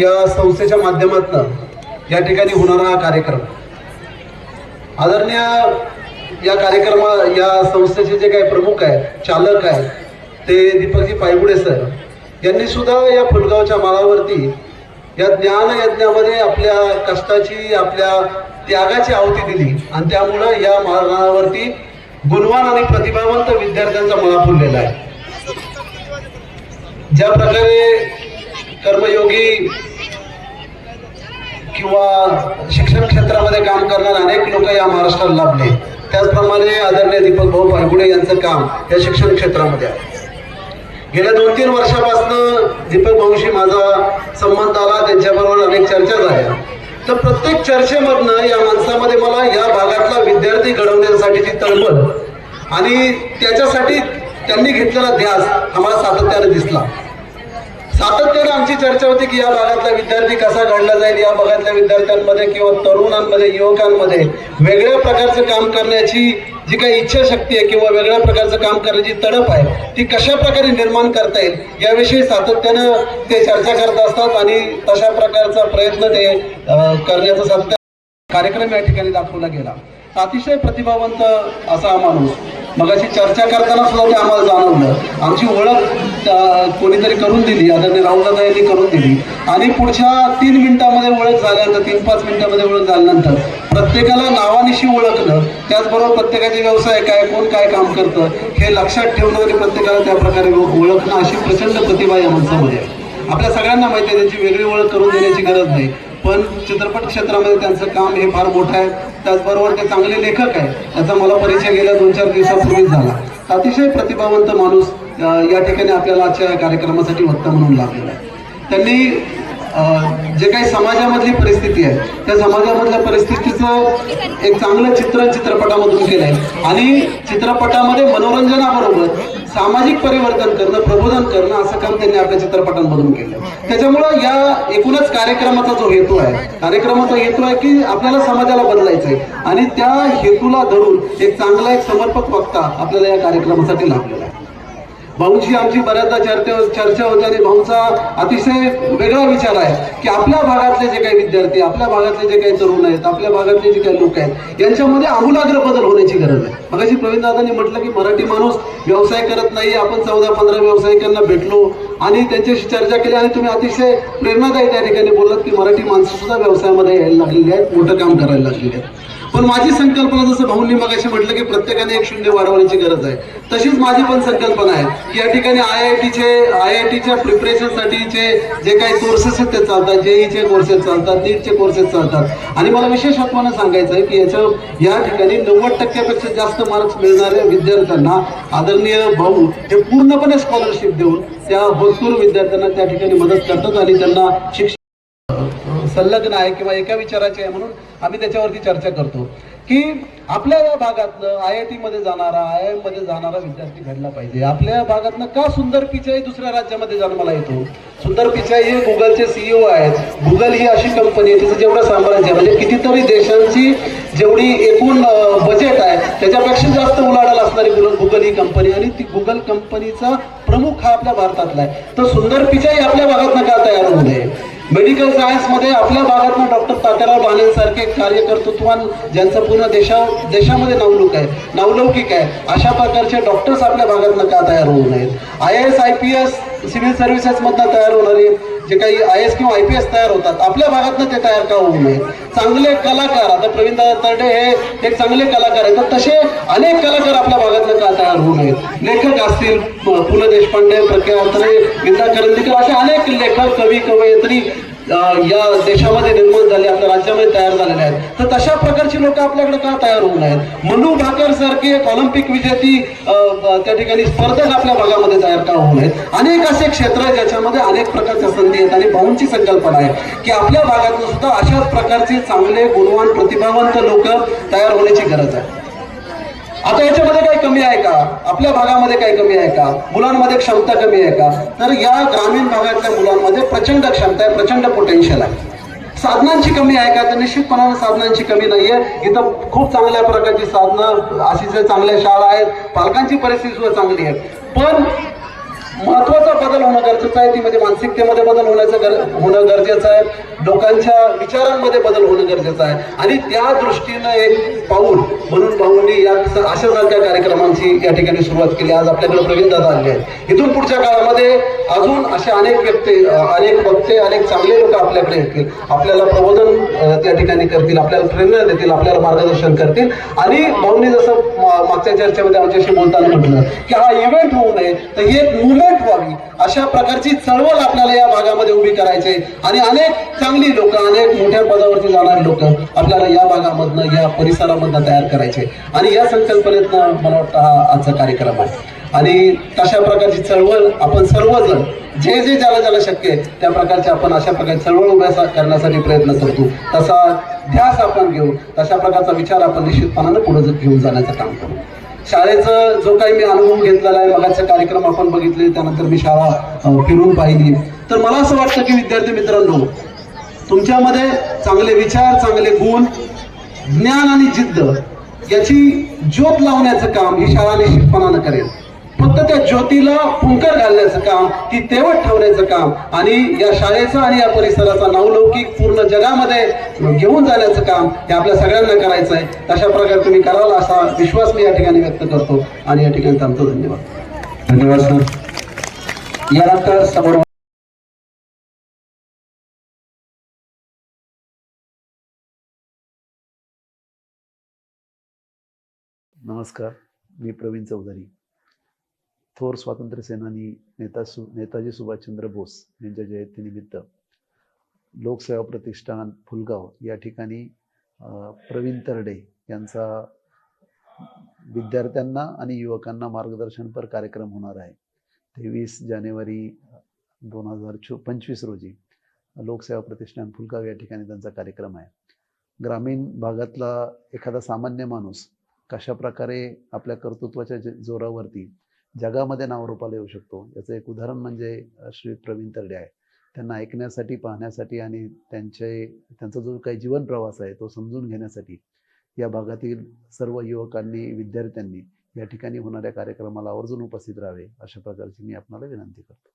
या संस्थेच्या माध्यमातून या ठिकाणी होणारा हा कार्यक्रम. आदरणीय या कार्यक्रमा या संस्थेचे जे काही प्रमुख आहेत चालक आहेत ते दीपकजी पायगुडे सर यांनी सुद्धा या फुलगावच्या माळावरती या ज्ञान यज्ञामध्ये आपल्या कष्टाची आपल्या त्यागाची आहुती दिली. आणि त्यामुळं या माळावरती गुणवान आणि प्रतिभावंत विद्यार्थ्यांचा मळा फुललेला आहे. ज्या प्रकारे कर्मयोगी किंवा शिक्षण क्षेत्रामध्ये काम करणारे अनेक लोक या महाराष्ट्राला लाभले. त्याचप्रमाणे आदरणीय दीपक भाऊ पायगुडे यांचं काम या शिक्षण क्षेत्रामध्ये आहे. गेल्या दोन तीन वर्षापासून दीपक भाऊशी माझा संबंध आला त्यांच्याबरोबर अनेक चर्चा झाल्या. तर प्रत्येक चर्चेमधनं या माणसामध्ये मला या भागातला विद्यार्थी घडवण्यासाठीची तळमळ आणि त्याच्यासाठी त्यांनी घेतलेला ध्यास आम्हाला सातत्याने दिसला. सातत्याने आमची चर्चा होती की या भागातला विद्यार्थी कसा घडला जाईल या भागातल्या विद्यार्थ्यांमध्ये किंवा तरुणांमध्ये युवकांमध्ये वेगळ्या प्रकारचं काम करण्याची जी काही इच्छाशक्ती आहे किंवा वेगळ्या प्रकारचं काम करण्याची तडप आहे ती कशा प्रकारे निर्माण करता येईल याविषयी सातत्यानं ते चर्चा करत असतात आणि तशा प्रकारचा प्रयत्न ते करण्याचा सातत्य कार्यक्रम या ठिकाणी दाखवला गेला. अतिशय प्रतिभावंत असा हा माणूस. मगाशी चर्चा करताना सुद्धा ते आम्हाला जाणवलं. आमची ओळख कोणीतरी करून दिली आदरणीय राहुलदादा यांनी करून दिली. आणि पुढच्या तीन मिनिटामध्ये ओळख झाल्यानंतर तीन पाच मिनिटामध्ये ओळख झाल्यानंतर प्रत्येकाला नावानिशी ओळखणं त्याचबरोबर प्रत्येकाचे व्यवसाय काय कोण काय काम करतं हे लक्षात ठेवणं आणि प्रत्येकाला त्या प्रकारे ओळखणं अशी प्रचंड प्रतिभा या माणसामध्ये आपल्या सगळ्यांना माहिती आहे त्यांची वेगळी ओळख करून देण्याची गरज नाही. पण चित्रपट क्षेत्रामध्ये त्यांचं काम हे फार मोठं आहे. त्याचबरोबर ते चांगले लेखक आहे याचा मला परिचय गेल्या दोन चार दिवसापूर्वीच झाला. अतिशय प्रतिभावंत माणूस या ठिकाणी आपल्याला आजच्या या कार्यक्रमासाठी वक्ता म्हणून लागलेला आहे. त्यांनी जे काही समाजामधली परिस्थिती आहे त्या समाजामधल्या परिस्थितीचं एक चांगलं चित्रण चित्रपटामधून केलं आहे आणि चित्रपटामध्ये मनोरंजनाबरोबर सामाजिक परिवर्तन करणं प्रबोधन करणं असं काम त्यांनी आपल्या चित्रपटांमधून केलं. त्याच्यामुळं या एकूणच कार्यक्रमाचा जो हेतू आहे कार्यक्रमाचा हेतू आहे की आपल्याला समाजाला बदलायचं आहे आणि त्या हेतूला धरून एक चांगला एक समर्पक वक्ता आपल्याला या कार्यक्रमासाठी लाभलेला आहे. भाऊंची आमची बऱ्याचदा चर्चा चर्चा होते आणि भाऊंचा अतिशय वेगळा विचार आहे की आपल्या भागातले जे काही विद्यार्थी आपल्या भागातले जे काही तरुण आहेत आपल्या भागातले जे काही लोक आहेत यांच्यामध्ये आमूलाग्र बदल होण्याची गरज आहे. मगाशी प्रवीण दादांनी म्हटलं की मराठी माणूस व्यवसाय करत नाही आपण चौदा पंधरा व्यावसायिकांना भेटलो आणि त्यांच्याशी चर्चा केली आणि तुम्ही अतिशय प्रेरणादायी त्या ठिकाणी बोललात की मराठी माणसं सुद्धा व्यवसायामध्ये यायला लागलेली आहेत मोठं काम करायला लागलेली आहेत. पण माझी संकल्पना जसं भाऊंनी मगाशी म्हटलं की प्रत्येकाने एक शून्य वाढवण्याची गरज आहे. तशीच माझी पण संकल्पना आहे की या ठिकाणी आय आय टीचे आय आय टीच्या प्रिपरेशनसाठीचे जे काही कोर्सेस आहेत ते चालतात जेईचे कोर्सेस चालतात नीटचे कोर्सेस चालतात. आणि मला विशेषत्वानं सांगायचं आहे की याच्या या ठिकाणी नव्वद टक्क्यापेक्षा जास्त मार्क्स मिळणाऱ्या विद्यार्थ्यांना आदरणीय भाऊ हे पूर्णपणे स्कॉलरशिप देऊन त्या भरपूर विद्यार्थ्यांना त्या ठिकाणी मदत करतात आणि त्यांना शिक्षण संलग्न आहे किंवा एका विचाराचे आहे म्हणून आम्ही त्याच्यावरती चर्चा करतो. की आपल्या या भागातलं आय आयमध्ये जाणारा आय आयमध्ये जाणारा विद्यार्थी घडला पाहिजे. आपल्या भागातनं का सुंदर पिचाई दुसऱ्या राज्यामध्ये जन्माला येतो? सुंदर पिचाई हे गुगलचे सीईओ आहेत. गुगल ही अशी कंपनी आहे तिचं जेवढं साम्राज्य म्हणजे कितीतरी देशांची जेवढी एकूण बजेट आहे त्याच्यापेक्षा जास्त उलाढाल असणारी गुगल गुगल ही कंपनी आणि ती गुगल कंपनीचा प्रमुख हा आपल्या भारतातला आहे. तर सुंदर पिचाई आपल्या भागातनं का तयार होऊ नये? मेडिकल सायन्समध्ये आपल्या भागातून डॉक्टर तात्याराव बाणेंसारखे कार्यकर्तृत्वान ज्यांचं पूर्ण देशा देशामध्ये नावलौक आहे नावलौकिक आहे अशा प्रकारचे डॉक्टर्स आपल्या भागातनं का तयार होऊ नयेत? I S I P S civil सर्व्हिसेसमधनं तयार होणारे जे काही आय एस किंवा आय पी एस तयार होतात आपल्या भागातनं ते तयार का होऊ नये? चांगले कलाकार आता प्रवीण दादा तरडे हे एक चांगले कलाकार आहेत तर तसे अनेक कलाकार आपल्या भागातनं का तयार होऊ नयेत? लेखक असतील पु ल देशपांडे प्रज्ञा अत्रे विद्या करंदीकर असे अनेक लेखक कवी कवयित्री या देशामध्ये निर्माण झाले आपल्या राज्यामध्ये तयार झालेले आहेत. तर तशा प्रकारची लोक आपल्याकडे का तयार होऊ आहेत मनू भाकर सारखी एक ऑलिम्पिक विजेती त्या ठिकाणी स्पर्धक आपल्या भागामध्ये तयार का होऊ नयेत? अनेक असे क्षेत्र आहेत ज्याच्यामध्ये अनेक प्रकारच्या संधी आहेत आणि भाऊंची संकल्पना आहे की आपल्या भागातून सुद्धा अशाच प्रकारचे चांगले गुणवान प्रतिभावंत लोक तयार होण्याची गरज आहे. आता याच्यामध्ये काही कमी आहे का? आपल्या भागामध्ये काही कमी आहे का? मुलांमध्ये क्षमता कमी आहे का? तर या ग्रामीण भागातल्या मुलांमध्ये प्रचंड क्षमता आहे प्रचंड पोटेन्शियल आहे. साधनांची कमी आहे का? तर निश्चितपणाने साधनांची कमी नाही आहे इथं खूप चांगल्या प्रकारची साधनं अशी जे चांगल्या शाळा आहेत पालकांची परिस्थिती सुद्धा चांगली आहे. पण महत्त्वाचा बदल होणं गरजेचं आहे. ती म्हणजे मानसिकतेमध्ये बदल होण्याचं गर होणं गरजेचं आहे. लोकांच्या विचारांमध्ये बदल होणं गरजेचं आहे. आणि त्या दृष्टीनं एक पाऊल म्हणून भाऊंनी या अशा सारख्या कार्यक्रमांची या ठिकाणी सुरुवात केली. आज आपल्याकडे प्रवीण दादा आले आहेत. इथून पुढच्या काळामध्ये अजून असे अनेक व्यक्ती अनेक वक्ते अनेक चांगले लोक आपल्याकडे येतील. आपल्याला प्रबोधन त्या ठिकाणी करतील. आपल्याला प्रेरणा देतील. आपल्याला मार्गदर्शन करतील. आणि भाऊंनी जसं मागच्या चर्चेमध्ये आमच्याशी बोलताना म्हटलं की हा इव्हेंट होऊ नये. तर ही एक मुवमेंट व्हावी अशा प्रकारची चळवळ आपल्याला या भागामध्ये उभी करायची आणि अनेक चांगली लोक अनेक मोठ्या पदावरती जाणारी लोक आपल्याला या भागामधनं या परिसरामधनं तयार करायचे आणि या संकल्पनेतनं मला वाटतं हा आजचा कार्यक्रम आहे. आणि तशा प्रकारची चळवळ आपण सर्वजण जे जे ज्याला ज्याला शक्य आहे त्या प्रकारचे आपण अशा प्रकारे चळवळ उभ्या करण्यासाठी प्रयत्न करतो. तसा ध्यास आपण घेऊ तशा प्रकारचा विचार आपण निश्चितपणानं पुढे घेऊन जाण्याचं काम करू. शाळेचं जो काही मी अनुभव घेतलेला आहे मगाचे कार्यक्रम आपण बघितले त्यानंतर मी शाळा फिरून पाहिली. तर मला असं वाटतं की विद्यार्थी मित्रांनो तुमच्यामध्ये चांगले विचार चांगले गुण ज्ञान आणि जिद्द याची ज्योत लावण्याचं काम ही शाळा निश्चितपणानं करेल. फक्त त्या ज्योतीला फुंकर घालण्याचं काम ती तेवत ठेवण्याचं काम आणि या शाळेचं आणि या परिसराचा नावलौकिक पूर्ण जगामध्ये घेऊन जाण्याचं काम हे आपल्या सगळ्यांना करायचं आहे तशा प्रकारे तुम्ही कराल असा विश्वास मी या ठिकाणी व्यक्त करतो आणि या ठिकाणी थांबतो. धन्यवाद. धन्यवाद सर. यानंतर समोर नमस्कार मी प्रवीण चौधरी. थोर स्वातंत्र्य सेनानी नेता सु नेताजी सुभाषचंद्र बोस यांच्या जयंतीनिमित्त लोकसेवा प्रतिष्ठान फुलगाव या ठिकाणी प्रवीण तरडे यांचा विद्यार्थ्यांना आणि युवकांना मार्गदर्शनपर कार्यक्रम होणार आहे. तेवीस जानेवारी दोन हजार चो पंचवीस रोजी लोकसेवा प्रतिष्ठान फुलगाव या ठिकाणी त्यांचा कार्यक्रम आहे. ग्रामीण भागातला एखादा सामान्य माणूस कशा प्रकारे आपल्या कर्तृत्वाच्या जे- जोरावरती जगामध्ये नावरूपाला येऊ शकतो. याचं एक उदाहरण म्हणजे श्री प्रवीण तरडे आहे. त्यांना ऐकण्यासाठी पाहण्यासाठी आणि त्यांचे त्यांचा जो काही जीवन प्रवास आहे तो समजून घेण्यासाठी या भागातील सर्व युवकांनी विद्यार्थ्यांनी या ठिकाणी होणाऱ्या कार्यक्रमाला आवर्जून उपस्थित राहावे अशा प्रकारची मी आपणाला विनंती करतो.